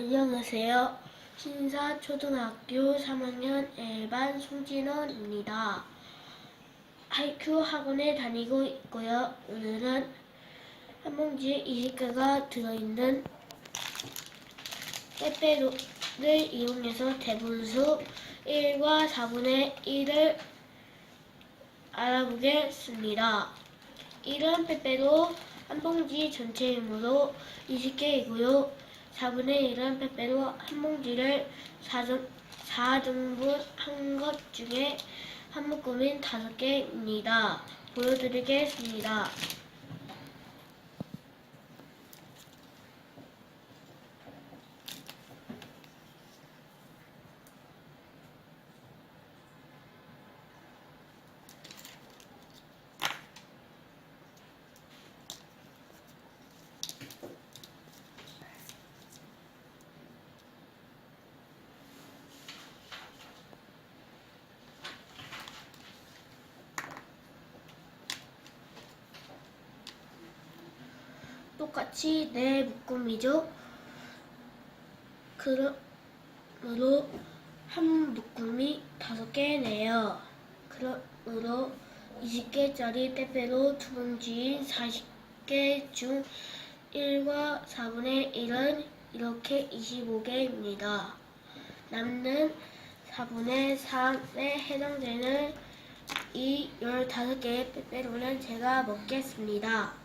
안녕하세요. 신사초등학교 3학년 L반 송진원입니다. 하이큐 학원에 다니고 있고요. 오늘은 한 봉지에 20개가 들어있는 빼빼로를 이용해서 대분수 1과 4분의 1을 알아보겠습니다. 1은 빼빼로 한 봉지 전체 힘으로 20개이고요. 4분의 1은 빼빼로 한 봉지를 4등, 4등분 한 것 중에 한 묶음인 5개입니다. 보여드리겠습니다. 똑같이 네 묶음이죠. 그러므로 한 묶음이 다섯 개네요. 그러므로 20개짜리 빼빼로 두 봉지인 40개 중 1과 4분의 1은 이렇게 25개입니다. 남는 4분의 3에 해당되는 이 15개의 빼빼로는 제가 먹겠습니다.